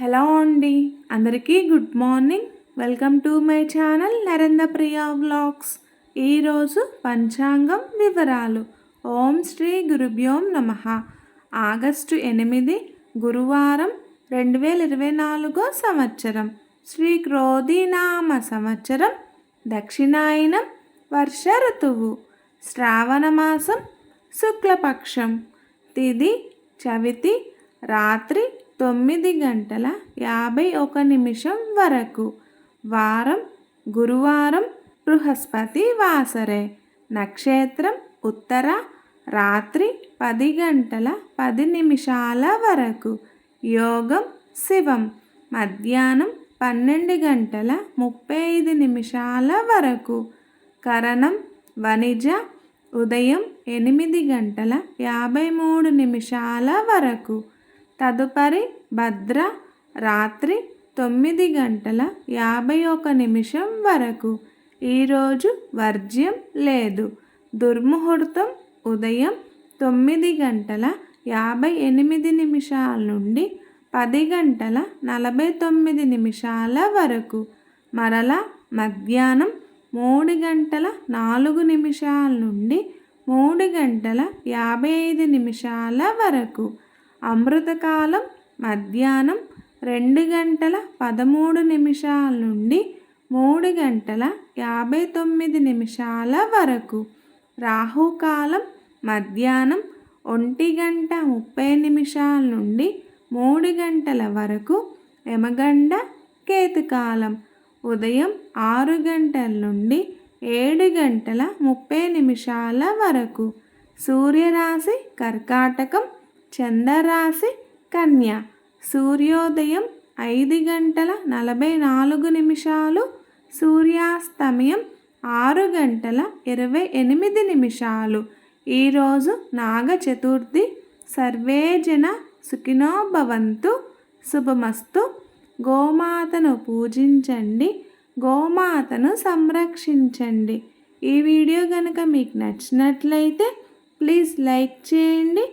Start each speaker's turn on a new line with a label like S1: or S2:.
S1: Hello అండి. అందరికీ good morning. Welcome to my channel Narendra Priya vlogs. ఈరోజు పంచాంగం వివరాలు. ఓం శ్రీ గురుభ్యోం నమ. ఆగస్టు ఎనిమిది గురువారం రెండు వేల ఇరవై నాలుగో సంవత్సరం. శ్రీ క్రోధీనామ సంవత్సరం. దక్షిణాయనం వర్ష ఋతువు. శ్రావణ మాసం శుక్లపక్షం. తిది చవితి రాత్రి తొమ్మిది గంటల యాభై ఒక నిమిషం వరకు. వారం గురువారం బృహస్పతి వాసరే. నక్షత్రం ఉత్తర రాత్రి పది గంటల పది నిమిషాల వరకు. యోగం శివం. మధ్యాహ్నం పన్నెండు గంటల ముప్పై ఐదు నిమిషాల వరకు. కరణం వణిజ ఉదయం ఎనిమిది గంటల యాభై మూడు నిమిషాల వరకు. తదుపరి భద్ర రాత్రి తొమ్మిది గంటల యాభై ఒక నిమిషం వరకు. ఈరోజు వర్జ్యం లేదు. దుర్ముహూర్తం ఉదయం తొమ్మిది గంటల యాభై ఎనిమిది నిమిషాల నుండి పది గంటల నలభై తొమ్మిది నిమిషాల వరకు. మరలా మధ్యాహ్నం మూడు గంటల నాలుగు నిమిషాల నుండి మూడు గంటల యాభై ఐదు నిమిషాల వరకు. అమృతకాలం మధ్యాహ్నం రెండు గంటల పదమూడు నిమిషాల నుండి మూడు గంటల యాభై తొమ్మిది నిమిషాల వరకు. రాహుకాలం మధ్యాహ్నం ఒంటి గంట ముప్పై నిమిషాల నుండి మూడు గంటల వరకు యమగండ కేతుకాలం. ఉదయం ఆరు గంటల నుండి ఏడు గంటల ముప్పై నిమిషాల వరకు. సూర్యరాశి కర్కాటకం చంద్రరాశి కన్య. సూర్యోదయం ఐదు గంటల నలభై నాలుగు నిమిషాలు సూర్యాస్తమయం ఆరు గంటల ఇరవై ఎనిమిది నిమిషాలు. ఈరోజు నాగ చతుర్థి. సర్వేజన సుఖినోభవంతు సుఖినో భవంతు. శుభమస్తు. గోమాతను పూజించండి. గోమాతను సంరక్షించండి. ఈ వీడియో కనుక మీకు నచ్చినట్లయితే ప్లీజ్ లైక్ చేయండి.